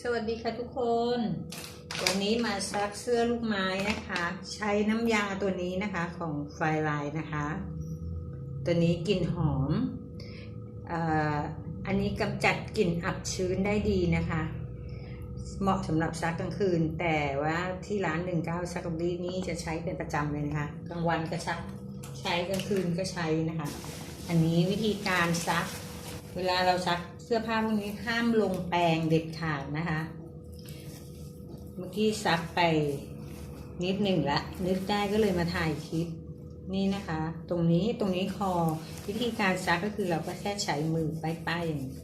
สวัสดีค่ะทุกคน วันนี้มาซักเสื้อลูกไม้นะคะ ใช้น้ำยาตัวนี้นะคะของไฟลายนะคะ ตัวนี้กลิ่นหอมอ่ออันนี้กำจัดกลิ่นอับชื้นได้ดีนะคะ เหมาะสำหรับซักกลางคืน แต่ว่าที่ร้าน19ซักรีนี้จะใช้เป็นประจำเลยนะคะกลางวันก็ซักใช้กลางคืนก็ใช้นะคะ อันนี้วิธีการซัก เวลาเราซัก สื้อผ้าพวกนี้ห้ามลงแปรงเด็ดขาดนะคะ เมื่อกี้ซักไปนิดหนึ่งละนึกได้ก็เลยมาถ่ายคลิปนี่นะคะ ตรงนี้ตรงนี้คอวิธีการซักก็คือเราก็แค่ใช้มือป้ายๆอย่างนี้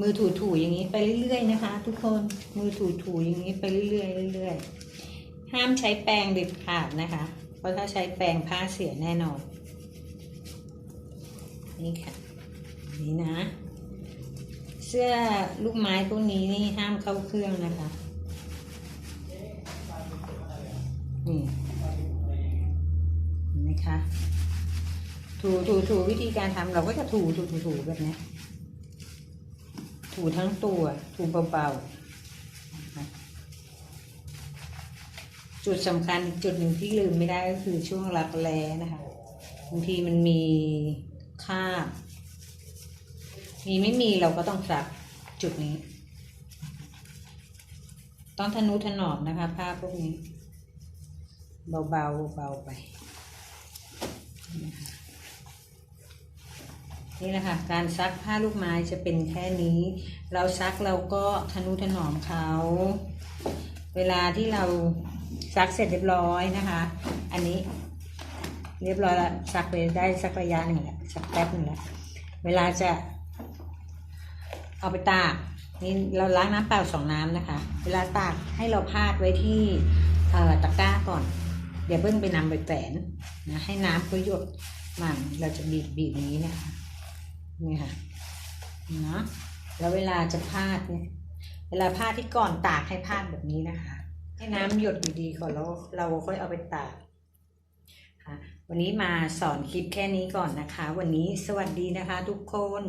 มือถูๆอย่างนี้ไปเรื่อยๆนะคะ ทุกคนมือถูๆอย่างนี้ไปเรื่อยๆเรื่อยๆห้ามใช้แปรงเด็ดขาดนะคะ เพราะถ้าใช้แปรงผ้าเสียแน่นอน นี่ค่ะ นี่นะ เสื้อลูกไม้พวกนี้นี่ห้ามเข้าเครื่องนะคะนี่เห็นไหมคะถูถูถูวิธีการทำเราก็จะถูถูถูถูแบบนี้ถูทั้งตัว ถูเบาๆจุดสำคัญจุดหนึ่งที่ลืมไม่ได้ก็คือช่วงรักแร้นะคะบางทีมันมีคาบ มีไม่มีเราก็ต้องสักจุดนี้ ต้องทนุถนอมนะคะ ผ้าพวกนี้ เบาๆเบาไปนี่แหละค่ะการซักผ้าลูกไม้จะเป็นแค่นี้ เราซักเราก็ทนุถนอมเขา เวลาที่เราซักเสร็จเรียบร้อยนะคะ อันนี้เรียบร้อยแล้วซักไปได้สักระยะหนึ่งแหละสักแป๊บหนึ่งแล้วเวลาจะ เอาไปตากนี่เราล้างน้ำเปล่าสองน้ำนะคะ เวลาตากให้เราพาดไว้ที่ตะกร้าก่อนเดี๋ยวเบิ้งไปนำไปแฝนนะให้น้ำเขาหยดมันเราจะบีบบีบนี้นะคะนี่ค่ะเนาะแล้วเวลาจะพาดเนี่ยเวลาพาดที่ก่อนตากให้พาดแบบนี้นะคะ ให้น้ำหยดดีก่อนแล้วเราค่อยเอาไปตากค่ะวันนี้มาสอนคลิปแค่นี้ก่อนนะคะ วันนี้สวัสดีนะคะทุกคน